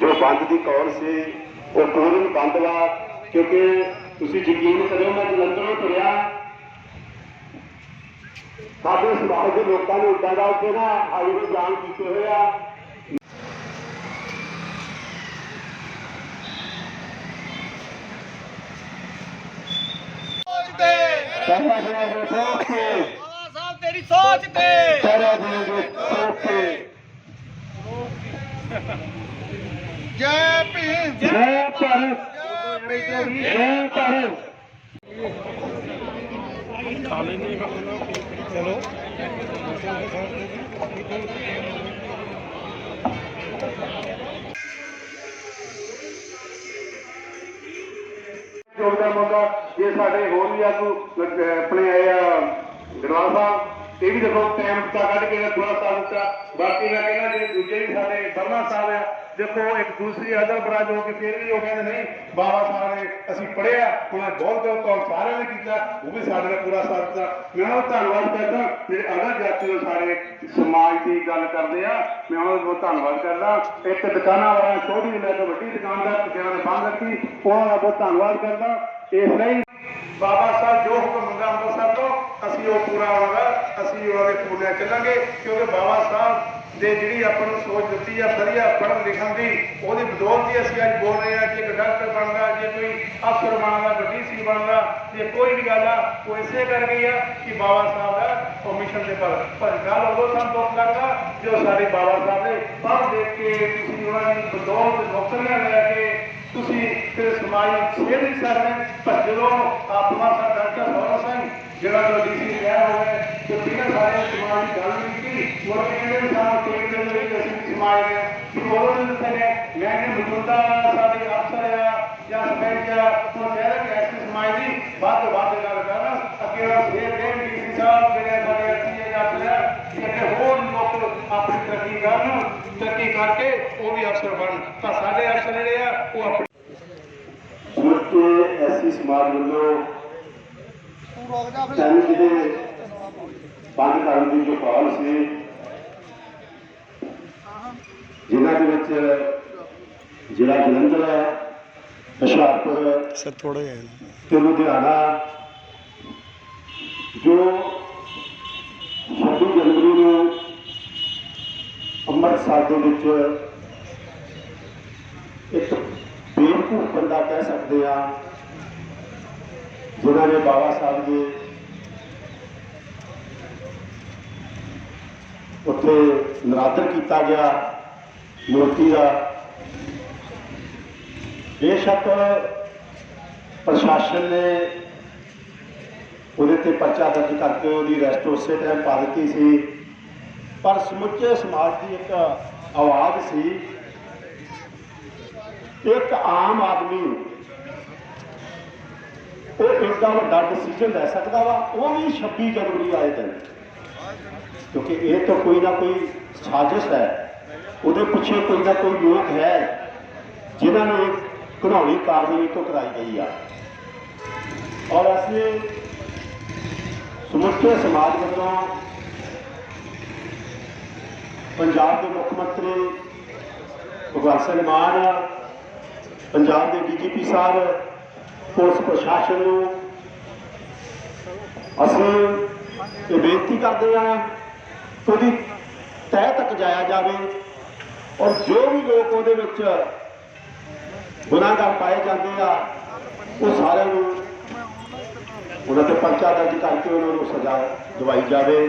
ਜੋ ਬੰਦ ਦੀ ਕੌਲ ਸੀ ਉਹ ਪੂਰਨ ਬੰਦ ਵਾ ਕਿਉਂਕਿ ਤੁਸੀਂ ਯਕੀਨ ਕਰਿਓ ਮੈਂ ਜਲੰਧਰੋਂ ਤੁਰਿਆ। ਸਾਡੇ ਸਮਾਜ ਦੇ ਲੋਕਾਂ ਨੇ ਉੱਦਾਂ ਦਾ ਉੱਤੇ ਨਾ ਆਯੁਰ ਜਾਣ ਕੀਤੇ ਹੋਏ ਆ। ਸੋਚ ਤੇ ਬਾਬਾ ਸਾਹਿਬ ਤੇਰੀ ਸੋਚ ਤੇ ਦੇ ਦੇ ਸੋਚ ਕੇ। ਜੈ ਭੀਮ। ਜੈ ਭਾਰਤ। ਜੈ ਜੈ ਭਾਰਤ ਮੌਕਾ ਜੇ ਸਾਡੇ ਹੋਰ ਵੀ ਆਗੂ ਆਪਣੇ ਆਏ ਆ ਗਰਵਾਲ ਸਾਹਿਬ ਇਹ ਵੀ ਦੇਖੋ ਟਾਈਮ ਤਾਂ ਕੱਢ ਕੇ ਥੋੜਾ ਸਾਥ ਦਿੱਤਾ ਬਾਕੀ ਮੈਂ ਕਹਿੰਦਾ ਜਿਹੜੇ ਦੂਜੇ ਵੀ ਸਾਡੇ ਬਰਮਾ ਸਾਹਿਬ ਆ ਦੇਖੋ, ਇੱਕ ਦੂਸਰੀ ਅਦਰ ਬਰਾਜ ਹੋ ਕੇ ਫਿਰ ਵੀ ਉਹ ਕਹਿੰਦੇ, ਨਹੀਂ, ਬਾਬਾ ਸਾਹਿਬ ਅਸੀਂ ਪੜਿਆ ਉਹਨਾਂ ਬਹੁਤ ਬਹੁਤ ਕੰਮ ਸਾਰਿਆਂ ਨੇ ਕੀਤਾ, ਉਹ ਵੀ ਸਾਡੇ ਨਾਲ ਪੂਰਾ ਸਾਥ ਦਿੱਤਾ। ਮੈਂ ਉਹਨਾਂ ਦਾ ਧੰਨਵਾਦ ਕਰਦਾ, ਜਿਹੜੇ ਅਗਰ ਜਾਤੀ ਦੇ ਸਾਰੇ ਸਮਾਜ ਦੀ ਗੱਲ ਕਰਦੇ ਆ, ਮੈਂ ਉਹਨਾਂ ਦਾ ਬਹੁਤ ਧੰਨਵਾਦ ਕਰਦਾ। ਇੱਕ ਦੁਕਾਨਾਂ ਵਾਲਾ ਛੋਟੀ ਜਿਹੀ ਲੈ ਕੇ ਵੱਡੀ ਦੁਕਾਨਦਾਰ ਜਿਹਨਾਂ ਨੇ ਬੰਦ ਰੱਖੀ, ਉਹਨਾਂ ਦਾ ਬਹੁਤ ਧੰਨਵਾਦ ਕਰਦਾ। ਇਸ ਲਈ ਬਾਬਾ ਸਾਹਿਬ ਜੋ ਹੁਕਮ ਹੁੰਦਾ ਅੰਮ੍ਰਿਤਸਰ ਤੋਂ ਅਸੀਂ ਉਹ ਪੂਰਾ ਹੋਣਾ ਅਸੀਂ ਉਹਨਾਂ ਦੇ ਪੂਰਿਆ ਚੱਲਾਂਗੇ, ਕਿਉਂਕਿ ਬਾਬਾ ਸਾਹਿਬ ਦੇ ਜਿਹੜੀ ਆਪਾਂ ਨੂੰ ਸੋਚ ਦਿੱਤੀ ਆ, ਵਧੀਆ ਪੜ੍ਹਨ ਲਿਖਣ ਦੀ, ਉਹਦੀ ਬਦੌਲਤ ਹੀ ਅਸੀਂ ਅੱਜ ਬੋਲ ਰਹੇ ਹਾਂ ਕਿ ਇੱਕ ਡਾਕਟਰ ਬਣਦਾ, ਜੇ ਕੋਈ ਅਫਸਰ ਬਣਦਾ ਵੱਡੀ ਸੀ ਬਣਦਾ, ਜੇ ਕੋਈ ਵੀ ਗੱਲ ਆ, ਉਹ ਇਸੇ ਕਰ ਗਈ ਆ ਕਿ ਬਾਬਾ ਸਾਹਿਬ ਦਾ ਕਮਿਸ਼ਨ ਦੇ ਪਰ ਪਰ ਗੱਲ ਉਦੋਂ ਸਾਨੂੰ ਦੁੱਖ ਲੱਗਦਾ ਜੋ ਸਾਡੇ ਬਾਬਾ ਸਾਹਿਬ ਦੇ ਪੜ੍ਹ ਦੇਖ ਕੇ ਤੁਸੀਂ ਉਹਨਾਂ ਦੀ ਬਦੌਲਤ ਨੌਕਰੀਆਂ ਲੈ ਕੇ ਤੁਸੀਂ ਫਿਰ ਸਮਾਜ ਨੂੰ ਸੇਧ ਨਹੀਂ ਸਕਦੇ ਪਰ ਜਦੋਂ ਆਪਣਾ ਸਾਡਾ ਡਾਕਟਰ ਸੋਹਣਾ ਜਿਹੜਾ ਜੋ ਡੀਸੀ ਹੋਇਆ ਤੇ ਬਿਨਾਂ ਸਾਰੇ ਸਮਾਜ ਦੀ ਗੱਲ ਨਹੀਂ ਕੀਤੀ। ਉਹ ਕਹਿੰਦੇ ਵੀ ਟੇਕ ਦੇ ਲਈ ਅਸੀਂ ਸਮਾਜ ਦੇ ਕਿ ਉਹ ਨੇ। ਮੈਂ ਕਿ ਮੌਜੂਦਾ ਸਾਡੇ ਅਫਸਰ ਆ ਜਾਂ ਸਰਪੰਚ ਆ, ਉਹ ਕਹਿ ਰਿਹਾ ਕਿ ਐਸੀ ਸਮਾਜ ਦੀ ਵੱਧ ਵੱਧ ਗੱਲ ਕਰਨ। ਅੱਗੇ ਉਹ ਫੇਰ ਦੇ ਡੀਸੀ ਸਾਹਿਬ ਜਿਹੜੇ ਸਾਡੇ ਐਸੀ ਜਾਂ ਅਫਸਰ ਕਿ ਹੋਰ ਲੋਕ ਆਪਣੀ ਤਰੱਕੀ ਕਰਨ, ਤਰੱਕੀ ਕਰਕੇ ਉਹ ਵੀ ਅਫਸਰ ਬਣਨ। ਤਾਂ ਸਾਡੇ ਅਫਸਰ ਜਿਹੜੇ ਆ, ਉਹ ਆਪਣੇ ਸਮੁੱਚੇ ਐਸੀ ਸਮਾਜ ਵੱਲੋਂ ਤੂੰ ਰੁਕ ਜਾ ਫਿਰ ਸਾਨੂੰ ਜਿਹੜੇ ਬੰਦ ਕਰਨ ਦੀ ਜੋ ਕਾਲ ਸੀ ਜਿਨ੍ਹਾਂ ਦੇ ਵਿੱਚ ਜ਼ਿਲ੍ਹਾ ਜਲੰਧਰ ਹੈ ਹੁਸ਼ਿਆਰਪੁਰ ਸਰ ਥੋੜਾ ਜਿਹਾ ਤੇ ਲੁਧਿਆਣਾ। ਜੋ 26 ਜਨਵਰੀ ਨੂੰ ਅੰਮ੍ਰਿਤਸਰ ਦੇ ਵਿੱਚ ਇੱਕ ਬੇਵਕੂਫ ਬੰਦਾ ਕਹਿ ਸਕਦੇ ਆ ਜਿਨ੍ਹਾਂ ਨੇ ਬਾਬਾ ਸਾਹਿਬ ਦੇ ਉੱਥੇ ਨਰਾਦਰ ਕੀਤਾ ਗਿਆ, ਮੂਰਤੀ ਦਾ। ਬੇਸ਼ੱਕ ਪ੍ਰਸ਼ਾਸਨ ਨੇ ਉਹਦੇ ਤੇ ਪਰਚਾ ਦਰਜ ਕਰਕੇ ਉਹਦੀ ਰੈਸਟ ਉਸੇ ਟਾਈਮ ਪਾ ਦਿੱਤੀ ਸੀ। ਪਰ ਸਮੁੱਚੇ ਸਮਾਜ ਦੀ ਇੱਕ ਆਵਾਜ਼ ਸੀ, ਇੱਕ ਆਮ ਆਦਮੀ ਉਹ ਇੰਨਾ ਵੱਡਾ ਡਿਸੀਜਨ ਲੈ ਸਕਦਾ ਵਾ, ਉਹ ਵੀ 26 ਜਨਵਰੀ ਵਾਲੇ ਦਿਨ। ਕਿਉਂਕਿ ਇਹ ਤਾਂ ਕੋਈ ਨਾ ਕੋਈ ਸਾਜ਼ਿਸ਼ ਹੈ। ਉਹਦੇ ਪਿੱਛੇ ਕੋਈ ਨਾ ਕੋਈ ਲੋਕ ਹੈ, ਜਿਨ੍ਹਾਂ ਨੇ ਘਿਨੌਣੀ ਕਾਰਵਾਈ ਤੋਂ ਕਰਾਈ ਗਈ ਆ। ਔਰ ਅਸੀਂ ਸਮੁੱਚੇ ਸਮਾਜ ਵੱਲੋਂ ਪੰਜਾਬ ਦੇ ਮੁੱਖ ਮੰਤਰੀ ਭਗਵੰਤ ਸਿੰਘ ਮਾਨ, ਪੰਜਾਬ ਦੇ ਡੀਜੀਪੀ ਸਾਹਿਬ ਪੁਲਿਸ ਪ੍ਰਸ਼ਾਸਨ ਨੂੰ ਅਸੀਂ ਇਹ ਬੇਨਤੀ ਕਰਦੇ ਹਾਂ ਕਿ ਉਹਦੀ ਤਹਿ ਤੱਕ ਜਾਇਆ ਜਾਵੇ ਔਰ ਜੋ ਵੀ ਲੋਕ ਉਹਦੇ ਵਿੱਚ ਗੁਨਾਹਗਾਰ ਪਾਏ ਜਾਂਦੇ ਆ, ਉਹ ਸਾਰਿਆਂ ਨੂੰ ਉਹਨਾਂ ਤੇ ਪਰਚਾ ਦਰਜ ਕਰਕੇ ਉਹਨਾਂ ਨੂੰ ਸਜ਼ਾ ਦਵਾਈ ਜਾਵੇ।